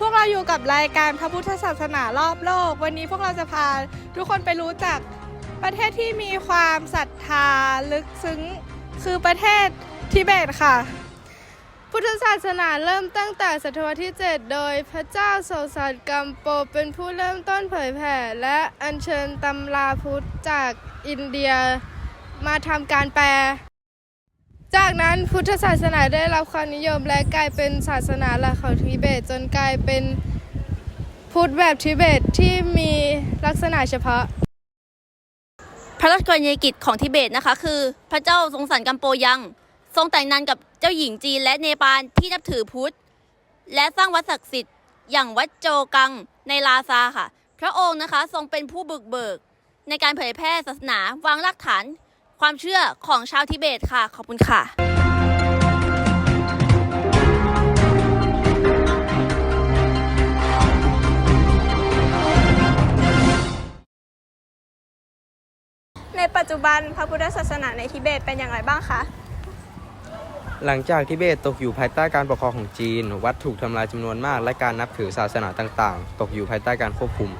พวกเราอยู่กับรายการพระพุทธศาสนารอบโลก วันนี้พวกเราจะพาทุกคนไปรู้จักประเทศที่มีความศรัทธาลึกซึ้งคือประเทศทิเบตค่ะ พุทธศาสนาเริ่มตั้งแต่ศตวรรษที่ 7 โดยพระเจ้าโสสัตกัมโปเป็นผู้เริ่มต้นเผยแผ่ และอัญเชิญตำราพุทธจากอินเดียมาทำการแปล จากนั้นพุทธศาสนาได้รับความนิยมและกลายเป็นศาสนาหลักของทิเบต จนกลายเป็นพุทธแบบทิเบตที่มีลักษณะเฉพาะ พระราชกรณียกิจของทิเบตนะคะ คือ พระเจ้าทรงสันกัมโปยัง ทรงแต่งงานกับเจ้าหญิงจีนและเนปาลที่นับถือพุทธ และสร้างวัดศักดิ์สิทธิ์อย่างวัดโจกังในลาซาค่ะ พระองค์นะคะทรงเป็นผู้บุกเบิก ในการเผยแพร่ศาสนาวางรากฐาน ความเชื่อของชาวทิเบตค่ะ ขอบคุณค่ะในปัจจุบันพระพุทธศาสนาในทิเบตเป็นอย่างไรบ้างคะ หลังจากทิเบตตกอยู่ภายใต้การปกครองของจีน วัดถูกทำลายจำนวนมาก และการนับถือศาสนาต่าง ๆ ตกอยู่ภายใต้การควบคุม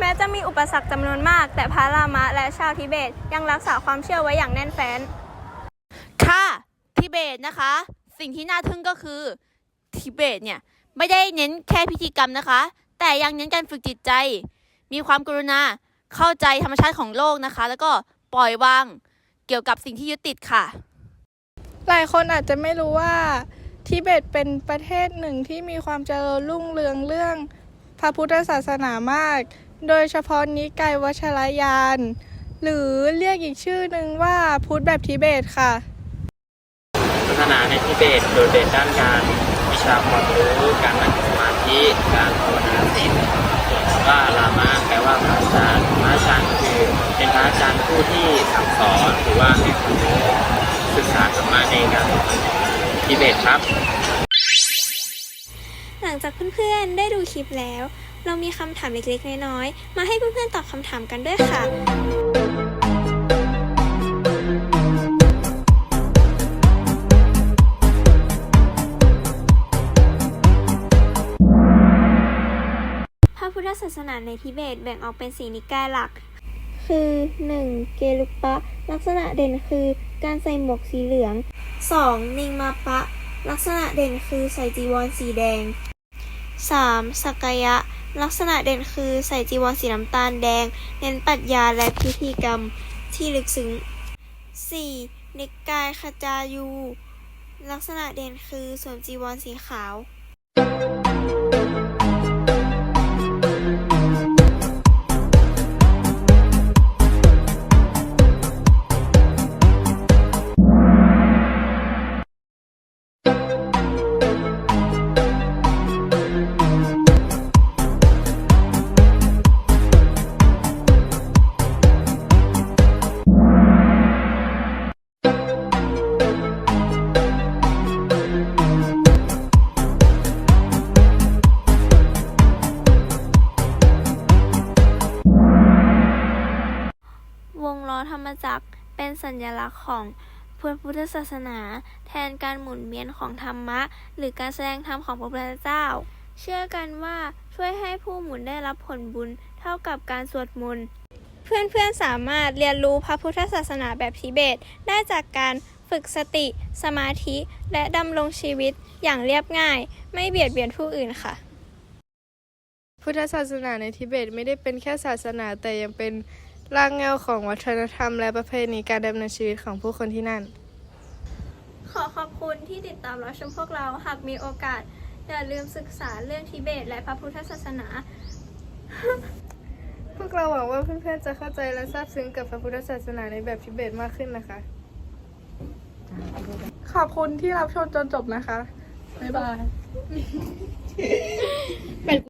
แม้จะมีอุปสรรคจำนวนมาก แต่พระรามะและชาวทิเบต ยังรักษาความเชื่อไว้อย่างแน่นแฟ้น ค่ะทิเบตนะคะ สิ่งที่น่าทึ่งก็คือทิเบตเนี่ยไม่ได้เน้นแค่พิธีกรรมนะคะ แต่ยังเน้นการฝึกจิตใจ มีความกรุณาเข้าใจธรรมชาติของโลกนะคะ แล้วก็ปล่อยวางเกี่ยวกับสิ่งที่ยึดติดค่ะ หลายคนอาจจะไม่รู้ว่าทิเบตเป็นประเทศหนึ่งที่มีความเจริญรุ่งเรืองเรื่องพระพุทธศาสนามาก โดยเฉพาะนิกายวัชรยาน หรือเรียกอีกชื่อหนึ่งว่าพุทธแบบทิเบตค่ะศาสนาในทิเบตโดดเด่นด้านการวิชาความรู้การนั่งสมาธิการภาวนาศีลส่วนคำว่าลามะแปลว่าพระอาจารย์พระอาจารย์คือเป็นพระอาจารย์ผู้ที่สั่งสอนหรือว่าให้ความรู้ศึกษาธรรมะในการสอนทิเบตครับ หลังจากเพื่อนๆ ได้ดูคลิปแล้ว เรามีคำถามเล็กๆ น้อยๆ มาให้เพื่อนๆตอบคำถามกันด้วยค่ะพระพุทธศาสนาในทิเบตแบ่งออกเป็นสีนิกายหลัก คือ 1. เกลุปะ ลักษณะเด่นคือการใส่หมวกสีเหลือง 2. นิงมาปะ ลักษณะเด่นคือใส่จีวรสีแดง 3. สักกายะ ลักษณะเด่นคือใส่จีวรสีน้ำตาลแดง เน้นปรัชญาและพิธีกรรมที่ลึกซึ้ง 4. นิกายขจายู ลักษณะเด่นคือสวมจีวรสีขาวว จักรเป็นสัญลักษณ์ของพระพุทธศาสนา แทนการหมุนเวียนของธรรมะ หรือการแสดงธรรมของพระพุทธเจ้า เชื่อกันว่าช่วยให้ผู้หมุนได้รับผลบุญเท่ากับการสวดมนต์เพื่อนๆสามารถเรียนรู้พระพุทธศาสนาแบบทิเบต ได้จากการฝึกสติ สมาธิ และดำรงชีวิตอย่างเรียบง่าย ไม่เบียดเบียนผู้อื่นค่ะ พุทธศาสนาในทิเบตไม่ได้เป็นแค่ศาสนาแต่ยังเป็น รากเหง้าของวัฒนธรรมและประเพณีการดำเนินชีวิตของผู้คนที่นั่น ขอขอบคุณที่ติดตามรับชมพวกเราหากมีโอกาส อย่าลืมศึกษาเรื่องทิเบต และพระพุทธศาสนา พวกเราหวังว่าเพื่อนๆจะเข้าใจและซาบซึ้งกับพระพุทธศาสนาในแบบทิเบตมากขึ้นนะคะ ขอบคุณที่รับชมจนจบนะคะ บ๊ายบาย